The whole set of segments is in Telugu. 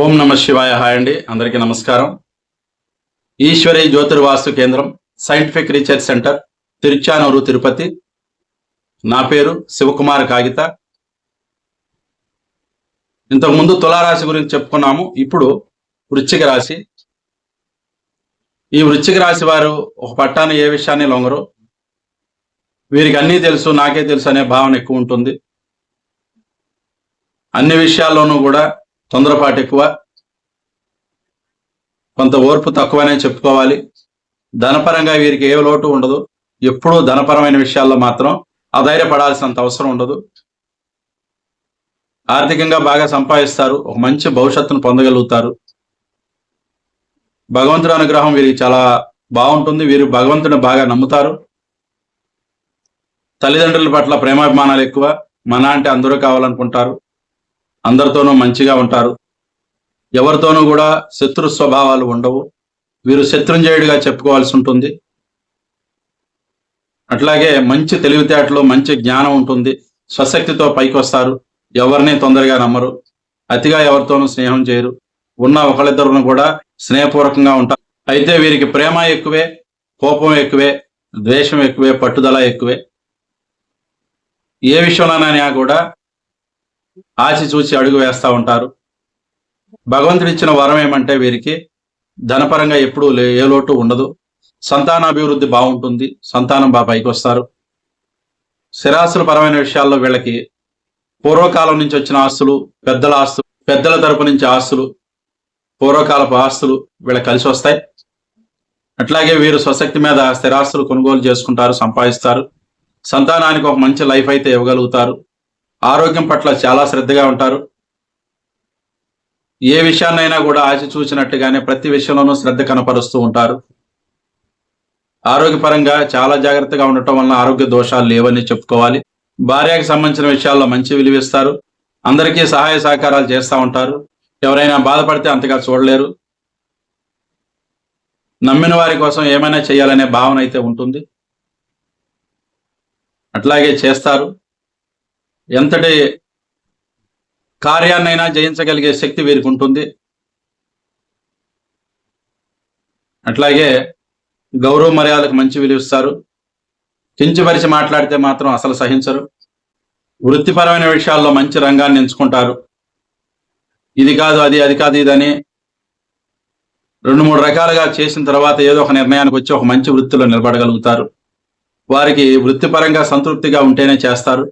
ఓం నమ శివాయ హాయ్ అండి. అందరికీ నమస్కారం. ఈశ్వరి జ్యోతిర్వాస్తు కేంద్రం scientific research centre Tiruchanur Tirupati. నా పేరు శివకుమార్ కాగిత. ఇంతకుముందు తులారాశి గురించి చెప్పుకున్నాము ఇప్పుడు వృశ్చిక రాశి. ఈ వృశ్చిక రాశి వారు ఒక పట్టాన్ని ఏ విషయాన్ని లొంగరు? వీరికి అన్నీ తెలుసు నాకే తెలుసు అనే భావన ఎక్కువ ఉంటుంది. అన్ని విషయాల్లోనూ కూడా తొందరపాటు ఎక్కువ. కొంత ఓర్పు తక్కువనే చెప్పుకోవాలి. ధనపరంగా వీరికి ఏ లోటు ఉండదు. ఎప్పుడూ ధనపరమైన విషయాల్లో మాత్రం అధైర్యపడాల్సినంత అవసరం ఉండదు. ఆర్థికంగా బాగా సంపాదిస్తారు. ఒక మంచి భవిష్యత్తును పొందగలుగుతారు. భగవంతుడి అనుగ్రహం వీరికి చాలా బాగుంటుంది. వీరు భగవంతుని బాగా నమ్ముతారు. తల్లిదండ్రుల పట్ల ప్రేమాభిమానాలు ఎక్కువ. మన అంటే అందరూ కావాలనుకుంటారు. అందరితోనూ మంచిగా ఉంటారు. ఎవరితోనూ కూడా శత్రు స్వభావాలు ఉండవు. వీరు శత్రుంజయుడిగా చెప్పుకోవాల్సి ఉంటుంది. అట్లాగే మంచి తెలివితేటలు మంచి జ్ఞానం ఉంటుంది. స్వశక్తితో పైకి వస్తారు ఎవరిని తొందరగా నమ్మరు. అతిగా ఎవరితోనూ స్నేహం చేయరు. ఉన్న ఒకళ్ళిద్దరును కూడా స్నేహపూర్వకంగా ఉంటారు. అయితే వీరికి ప్రేమ ఎక్కువే కోపం ఎక్కువే ద్వేషం ఎక్కువే పట్టుదల ఎక్కువే. ఏ విషయంలోనైనా కూడా ఆచి చూసి అడుగు వేస్తూ ఉంటారు. భగవంతుడు ఇచ్చిన వరం ఏమంటే వీరికి ధనపరంగా ఎప్పుడూ లే- ఏ లోటు ఉండదు. సంతానాభివృద్ధి బాగుంటుంది. సంతానం బాగా పైకి వస్తారు స్థిరాస్తుల పరమైన విషయాల్లో వీళ్ళకి పూర్వకాలం నుంచి వచ్చిన ఆస్తులు పెద్దల ఆస్తులు పెద్దల తరపు నుంచి ఆస్తులు పూర్వకాలపు ఆస్తులు వీళ్ళకి కలిసి వస్తాయి. అట్లాగే వీరు స్వశక్తి మీద స్థిరాస్తులు కొనుగోలు చేసుకుంటారు సంపాదిస్తారు. సంతానానికి ఒక మంచి లైఫ్ అయితే ఇవ్వగలుగుతారు. ఆరోగ్యం పట్ల చాలా శ్రద్ధగా ఉంటారు. ఏ విషయాన్నైనా కూడా ఆచి చూసినట్టుగానే ప్రతి విషయంలోనూ శ్రద్ధ కనపరుస్తూ ఉంటారు. ఆరోగ్యపరంగా చాలా జాగ్రత్తగా ఉండటం వలన ఆరోగ్య దోషాలు లేవని చెప్పుకోవాలి. భార్యకి సంబంధించిన విషయాల్లో మంచి విలువిస్తారు అందరికీ సహాయ సహకారాలు చేస్తూ ఉంటారు. ఎవరైనా బాధపడితే అంతగా చూడలేరు. నమ్మిన వారి కోసం ఏమైనా చేయాలనే భావన అయితే ఉంటుంది. అట్లాగే చేస్తారు. ఎంతటి కార్యాన్నైనా జయించగలిగే శక్తి వీరికి ఉంటుంది అట్లాగే గౌరవ మర్యాదలకు మంచి విలువిస్తారు. కించపరిచి మాట్లాడితే మాత్రం అసలు సహించరు. వృత్తిపరమైన విషయాల్లో మంచి రంగాన్ని ఎంచుకుంటారు. ఇది కాదు అది అది కాదు ఇదని రెండు మూడు రకాలుగా చేసిన తర్వాత ఏదో ఒక నిర్ణయానికి వచ్చి ఒక మంచి వృత్తిలో నిలబడగలుగుతారు. వారికి వృత్తిపరంగా సంతృప్తిగా ఉంటేనే చేస్తారు.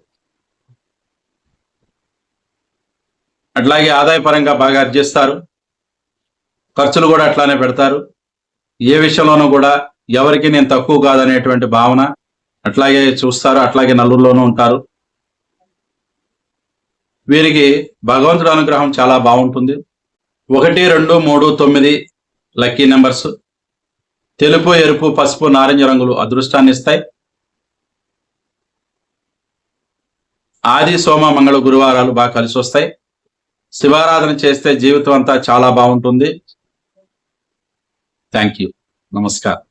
అట్లాగే ఆదాయపరంగా బాగా అర్జిస్తారు. ఖర్చులు కూడా అట్లానే పెడతారు. ఏ విషయంలోనూ కూడా ఎవరికి నేను తక్కువ కాదనేటువంటి భావన అట్లాగే చూస్తారు అట్లాగే నలుగురిలోనూ ఉంటారు. వీరికి భగవంతుడు అనుగ్రహం చాలా బాగుంటుంది. ఒకటి రెండు మూడు తొమ్మిది లక్కీ నెంబర్స్. తెలుపు ఎరుపు పసుపు నారింజ రంగులు అదృష్టాన్ని ఇస్తాయి. ఆది సోమ మంగళ గురువారాలు బాగా కలిసి వస్తాయి శివారాధన చేస్తే జీవితం అంతా చాలా బాగుంటుంది. థ్యాంక్ యూ నమస్కారం